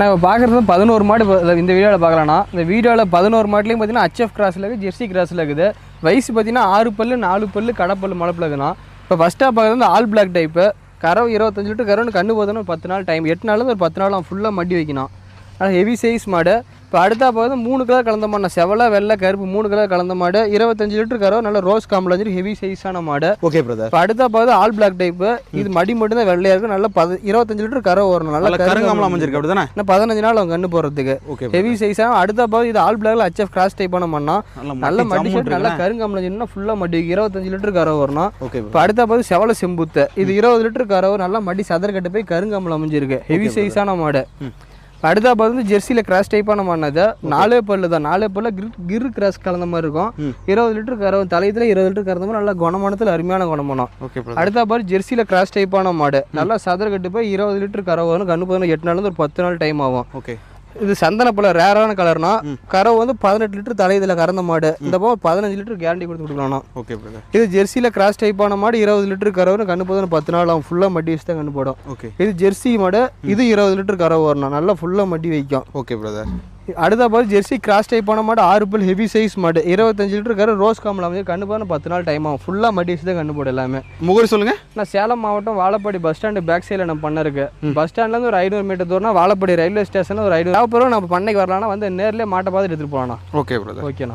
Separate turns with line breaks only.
நான் பார்க்குறது பதினோரு மாடு இந்த வீடியோவில் பார்க்கலாம்னா இந்த வீடியோவில் பதினோரு மாட்டுலையும் பார்த்தீங்கன்னா ஹச்எஃப் கிராஸில் இருக்குது ஜெர்சி கிராஸில் இருக்குது. வயசு பார்த்தீங்கன்னா ஆறு பல்லு நாலு பல்லு கடப்பல்லு முளைப்பில் இருக்குண்ணா இப்போ ஃபஸ்ட்டாக பார்க்குறது வந்து ஆல் பிளாக் டைப்பு கரவு இருபத்தஞ்சு லிட்டர் கரவுன்னு கண்ணு போதுன்னு ஒரு பத்து நாள் டைம் எட்டு நாள் ஒரு பத்து நாள் ஃபுல்லாக மடி வைக்கணும். ஆனால் ஹெவி சைஸ் மாடு. இப்போ அடுத்தா பார்த்து மூணு கலர் கலந்த மாடு. செவலை வெள்ளை கருப்பு மூணு கலர் கலந்த மாடு. இருபத்தஞ்சு லிட்டர் கறவை நல்ல ரோஸ் காம்பில் ஹெவி சைஸான மாடு.
ஓகே பிரதர்
இப்போ அடுத்தா பார்த்து ஆல் பிளாக் டைப்பு இது மடி மட்டும் தான் வெள்ளையாக இருக்கும். நல்ல பத இருபத்தஞ்சு லிட்டர் கறவை வரணும்.
நல்ல கருங்காமலாம் அமைஞ்சிருக்கு அப்படி தானே
இன்னும் பதினஞ்சு நாள் அவங்க கண்ணு போடுறதுக்கு
ஓகே
ஹெவி சைஸாக அடுத்த போது இது ஆல் பிளாக்ல ஹச்எஃப் கிராஸ் டைப் பண்ண பண்ணா
நல்ல
மடி ஷர்ட் நல்லா
இருக்குண்ணே.
கருங்கம்பளம் ஃபுல்லாக மடி இருபத்தஞ்சு லிட்டர் கறவை வரணும்.
ஓகே
இப்போ அடுத்த போது செவல செம்புத்து. இது இருபது லிட்டர் கறவை நல்லா மடி சதர் கட்டு போய் கருங்கம்பளம் அமைஞ்சிருக்கு. ஹெவி சைஸான மாடு. அடுத்த பார்த்து ஜெர்சியில் கிராஸ் டைப்பான மாடு நாலே பல்லு தான். நாலே பல்ல கிர் கிர் கிராஸ் கலந்த மாதிரி இருக்கும். இருபது லிட்டர் கறவை தலையத்தில் இருபது லிட்டர் கறந்த மாதிரி நல்லா குணமானத்தில் அருமையான குணமானம்.
ஓகே
அடுத்த பாரு ஜெர்சியில் கிராஸ் டைப்பான மாடு. நல்லா சதர் கட்டு போய் இருபது லிட்டர் கறவை வரும். கண்ணு பதினொன்று எட்டு நாள்லேருந்து ஒரு பத்து நாள் டைம் ஆகும்.
ஓகே
இது சந்தன பழ ரேரான கலர்னா கறவை வந்து பதினெட்டு லிட்டர் தலையதில் கறந்த மாடு. இந்த பக்கம் பதினஞ்சு லிட்டர் கேரண்டி கொடுத்து கொடுக்கலாம்
ஓகே
இது ஜெர்சியில் கிராஸ் டைப்பான மாடு இருபது லிட்டர் கறவை கண்ணு போதும் பத்து நாள் ஆகும். ஃபுல்லாக மட்டி வச்சு தான் கண்ணு போடும்.
ஓகே
இது ஜெர்சி மாடு இது இருபது லிட்டர் கறவை வரணும். நல்லா ஃபுல்லாக மட்டி வைக்கும்.
ஓகே பிரதர்
அடுத்த பாரு ஜெர்சி கிராஸ் டைப்பான மாடு ஆறு பல் ஹெவி சைஸ் மாடு. இருபத்தஞ்சு லிட்டர் கறவை ரோஸ் காம்பில் அமைஞ்சு கண்ணு போதும் பத்து நாள் டைம் ஆகும். ஃபுல்லாக மட்டி வச்சு தான் கண்ணு போடும் எல்லாமே.
முகரி சொல்லுங்க.
நான் சேலம் மாவட்டம் வாழப்பாடி பஸ் ஸ்டாண்டு பேக் சைடில் நம்ம பண்ண இருக்கு பஸ் ஸ்டாண்ட்லேருந்து ஒரு ஐநூறு மீட்டர் தூரம்னா வாழப்பாடி ரயில்வே ஸ்டேஷன் ஒரு ஐநூறு. தேவைப்படும் நம்ம பண்ணைக்கு வரலாம்னா வந்து நேர்லேயே மாட்டை பார்த்து எடுத்துகிட்டு போகலாம்
ஓகே
ஓகேண்ணா